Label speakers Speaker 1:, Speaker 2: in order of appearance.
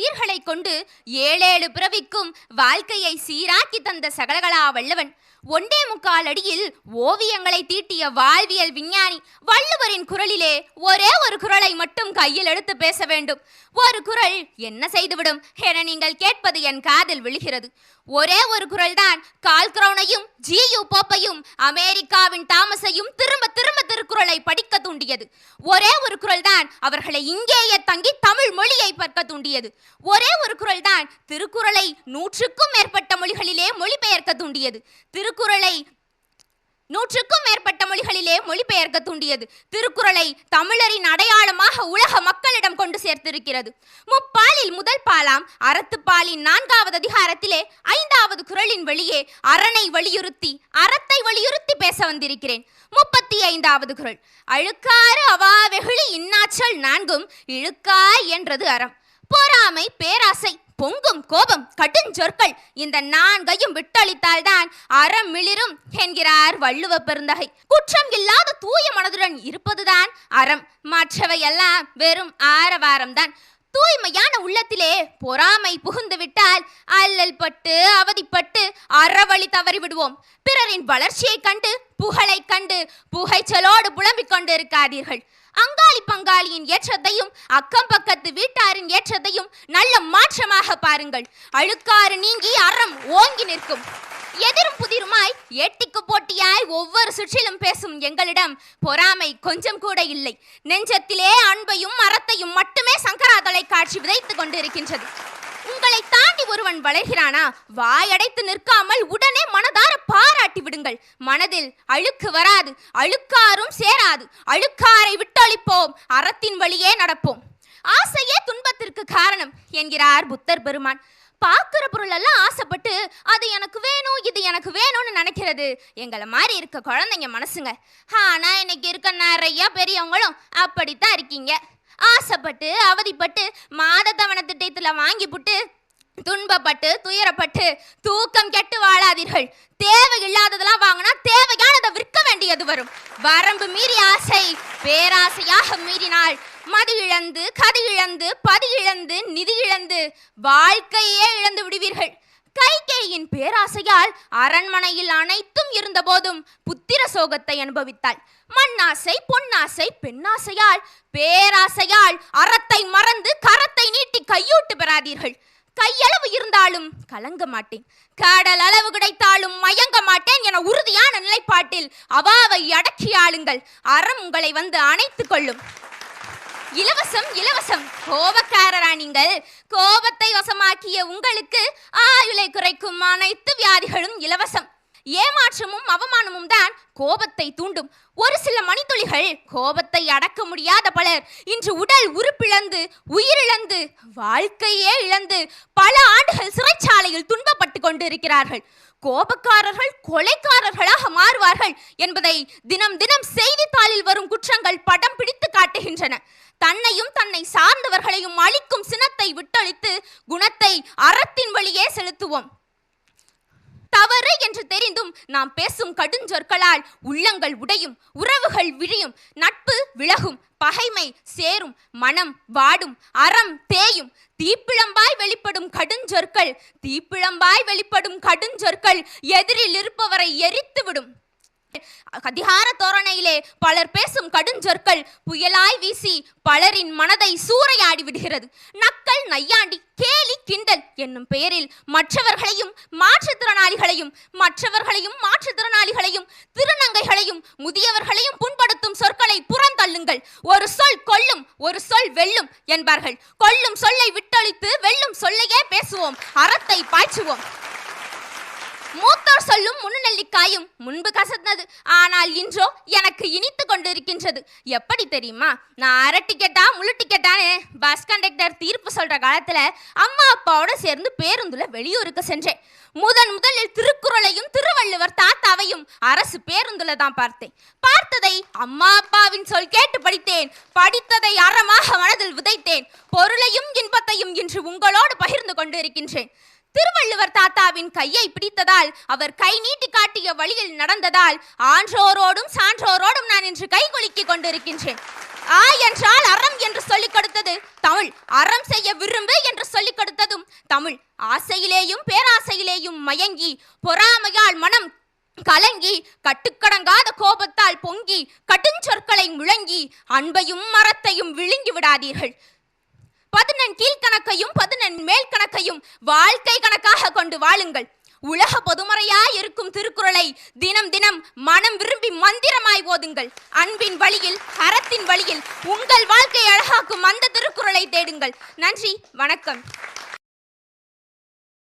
Speaker 1: சீர்களை கொண்டு ஏழேழு பிறவிக்கும் வாழ்க்கையை சீராக்கி தந்த சகலகலா வல்லவன். ஒன்றே முக்கால் அடியில் ஓவியங்களை தீட்டிய வாழ்வியல் விஞ்ஞானி வள்ளுவரின் குரலிலே ஒரே ஒரு குரலை மட்டும் கையில் எடுத்து பேச வேண்டும். ஒரு குரல் என்ன செய்துவிடும் என நீங்கள் கேட்பது என் காதில் விழுகிறது. ஒரே ஒரு குரல்தான் கால் கிரௌனையும் ஜியு போப்பையும் அமெரிக்காவின் தாமஸையும் திரும்ப திரும்ப திருக்குறளை படிக்க தூண்டியது. ஒரே ஒரு குரல்தான் அவர்களை இங்கேயே தங்கி தமிழ் மொழியை பற்க தூண்டியது ஒரே ஒரு குரல்தான் திருக்குறளை நூற்றுக்கும் மேற்பட்ட மொழிகளிலே மொழிபெயர்க்க தூண்டியது திருக்குறளை நூற்றுக்கும் மேற்பட்ட மொழிகளிலே மொழிபெயர்க்க தூண்டியது. திருக்குறளை தமிழரின் அடையாளமாக உலக மக்களிடம் கொண்டு சேர்த்திருக்கிறது. முப்பாலில் முதல் பாலாம் அறத்துப்பாலின் நான்காவது அதிகாரத்திலே ஐந்தாவது குறளின் வெளியே அரணை வலியுறுத்தி அறத்தை வலியுறுத்தி பேச வந்திருக்கிறேன். முப்பத்தி ஐந்தாவது குறள். அழுக்காறு அவா வெகுளி இன்னாச்சல் நான்கும் இழுக்காய் என்றது அறம். பொறாமை பேராசை பொங்கும் கோபம் கடுஞ்சொற்கள் இந்த நான்கையும் விட்டளித்தால்தான் அறம் மிளிரும் என்கிறார் வள்ளுவ பெருந்தகை. குற்றம் இல்லாத தூய மனதுடன் இருப்பதுதான் அறம். மற்றவை எல்லாம் வெறும் ஆரவாரம்தான். தூய்மையான உள்ளத்திலே பொறாமை புகுந்து விட்டால் அல்லல் பட்டு அவதிப்பட்டு அறவழி தவறி விடுவோம் பிறரின் வளர்ச்சியைக் கண்டு புகழை கண்டு புகைச்சலோடு புலம்பிக் கொண்டு இருக்காதீர்கள் அங்காளி பங்காளியின் ஏற்றத்தையும் அக்கம் பக்கத்து வீட்டாரின் ஏற்றத்தையும் நல்ல மாற்றமாக பாருங்கள். அழுக்காறு நீங்கி அறம் ஓங்கி நிற்கும். எதிரும் புதிருமாய் எட்டிக்கு போட்டியாய் ஒவ்வொரு சுற்றிலும் பேசும் எங்களிடம் பொறாமை கொஞ்சம் கூட இல்லை. நெஞ்சத்திலே அன்பையும் மரத்தையும் மட்டுமே சங்கராதலை காட்சி விதைத்துக் கொண்டிருக்கின்றது. உங்களை தாண்டி ஒருவன் வளர்கிறானா வாயடைத்து நிற்காமல் உடல் மனதார பாராட்டி விடுங்கள். மனதில் அழுக்கு வராது அழுக்காரும் சேராது. அழுக்காரை விட்டொழிப்போம் அறத்தின் வழியே நடப்போம். ஆசையே துன்பத்திற்கு காரணம் என்கிறார் புத்தர் பெருமான். பார்க்குற பொருள் எல்லாம் ஆசைப்பட்டு அது எனக்கு வேணும் இது எனக்கு வேணும்னு நினைக்கிறது. எங்களை மாதிரி இருக்க குழந்தைங்க மனசுங்க. ஆனா இன்னைக்கு இருக்க நிறைய பெரியவங்களும் அப்படித்தான் இருக்கீங்க. ஆசைப்பட்டு அவதிப்பட்டு மாத தவண திட்டத்தில் வாங்கி புட்டு துன்பப்பட்டு துயரப்பட்டு தூக்கம் கெட்டு வாழாதீர்கள். தேவையில்லாததெல்லாம் வாங்கினா தேவையானதை விற்க வேண்டியது வரும். வரம்பு மீறி ஆசை பேராசையாக மீறினால் மது இழந்து கது இழந்து பதி இழந்து நிதி இழந்து வாழ்க்கையே இழந்து விடுவீர்கள். கைகேயின் பேராசையால் அரண்மனையில் அனைத்தும் இருந்தபோதும் புத்திர சோகத்தை அனுபவித்தாள். மண்ணாசை பொன்னாசை பெண்ணாசையால் பேராசையால் அறத்தை மறந்து கரத்தை நீட்டி கையூட்டு பெறாதீர்கள். கையளவு இருந்தாலும் கலங்க மாட்டேன். கடல் அளவு கிடைத்தாலும் மயங்க மாட்டேன் என உறுதியான நிலைப்பாட்டில் அவாவை அடக்கி ஆளுங்கள். அறம் உங்களை வந்து அணைத்துக் கொள்ளும். இலவசம் இலவசம். கோபக்காரரா நீங்கள்? கோபத்தை வசமாக்கிய உங்களுக்கு ஆயுளை குறைக்கும் அனைத்து வியாதிகளும் இலவசம். ஏமாற்றமும் அவமானமும் தான் கோபத்தை தூண்டும். ஒரு சில மணித்துளிகள் கோபத்தை அடக்க முடியாத பலர். இன்று உடல் உறுப்பிழந்து உயிரிழந்து வாழ்க்கையே இழந்து பல ஆண்டுகள் சிறைச்சாலையில் துன்பப்பட்டு கொண்டிருக்கிறார்கள். கோபக்காரர்கள் கொலைக்காரர்களாக மாறுவார்கள் என்பதை தினம் தினம் செய்தித்தாளில் வரும் குற்றங்கள் படம் பிடித்து காட்டுகின்றன. தன்னையும் தன்னை சார்ந்தவர்களையும் அழிக்கும் சினத்தை விட்டொழித்து குணத்தை அறத்தின் வழியே செலுத்துவோம். தவறு என்று தெரிந்தும் நாம் பேசும் கடுஞ்சொற்களால் உள்ளங்கள் உடையும் உறவுகள் விழியும் நட்பு விலகும் பகைமை சேரும் மனம் வாடும் அறம் தேயும். தீப்பிழம்பாய் வெளிப்படும் கடுஞ்சொற்கள் தீப்பிழம்பாய் வெளிப்படும் கடுஞ்சொற்கள் எதிரில் இருப்பவரை எரித்துவிடும். அதிகார தோரணையிலே பலர் பேசும் கடுஞ்சொற்கள் புயலாய் வீசி பலரின் மனதை சூறையாடி விடுகிறது. நக்கல் நையாண்டி கே என்னும் பெயரில் மற்றவர்களையும் மாற்றுத்திறனாளிகளையும் மற்றவர்களையும் மாற்றுத்திறனாளிகளையும் திருநங்கைகளையும் முதியவர்களையும் புண்படுத்தும் சொற்களை புறந்தள்ளுங்கள். ஒரு சொல் கொல்லும் ஒரு சொல் வெல்லும் என்பார்கள். கொல்லும் சொல்லை விட்டொழித்து வெல்லும் சொல்லையே பேசுவோம். அறத்தை பாய்ச்சுவோம். மூத்தோர் சொல்லும் முன்னெல்லிக்காயும் முன்பு கசந்தது. ஆனால் இன்றோ எனக்கு இனித்து கொண்டிருக்கின்றது. எப்படி தெரியுமா? நான் அரை டிக்கெட்டா முழு டிக்கெட்டான்னு பஸ் கண்டக்டர் தீர்ப்பு சொல்ற காலத்துல அம்மா அப்பாவோட சேர்ந்து பேருந்துல வெளியூருக்கு சென்றேன். முதன் முதலில் திருக்குறளையும் திருவள்ளுவர் தாத்தாவையும் அரசு பேருந்துல தான் பார்த்தேன். பார்த்ததை அம்மா அப்பாவின் சொல் கேட்டு படித்தேன். படித்ததை அறமாக மனதில் விதைத்தேன் பொருளையும் இன்பத்தையும் இன்று உங்களோடு பகிர்ந்து கொண்டு இருக்கின்றேன் திருவள்ளுவர் தாத்தாவின் கையை பிடித்ததால் அவர் கை நீட்டி காட்டிய வழியில் நடந்ததால் ஆன்றோரோடும் சான்றோரோடும் நான் இன்று கை குலுக்கிக் கொண்டிருக்கின்றேன். ஆ என்றால் அறம் என்று சொல்லிக் கொடுத்தது தமிழ். அறம் செய்ய விரும்பு என்று சொல்லிக் கொடுத்ததும் தமிழ். ஆசையிலேயும் பேராசையிலேயும் மயங்கி பொறாமையால் மனம் கலங்கி கட்டுக்கடங்காத கோபத்தால் பொங்கி கட்டுஞ்சொற்களை முழங்கி அன்பையும் மரத்தையும் விழுங்கி விடாதீர்கள். பதினெண் கீழ்கணக்கையும் பதினெண் மேல் கணக்கையும் வாழ்க்கை கணக்காக கொண்டு வாழுங்கள். உலக பொதுமறையாய் இருக்கும் திருக்குறளை தினம் தினம் மனம் விரும்பி மந்திரமாய் ஓதுங்கள். அன்பின் வழியில் அறத்தின் வழியில் உங்கள் வாழ்க்கை அழகாக்கும் அந்த திருக்குறளை தேடுங்கள். நன்றி வணக்கம்.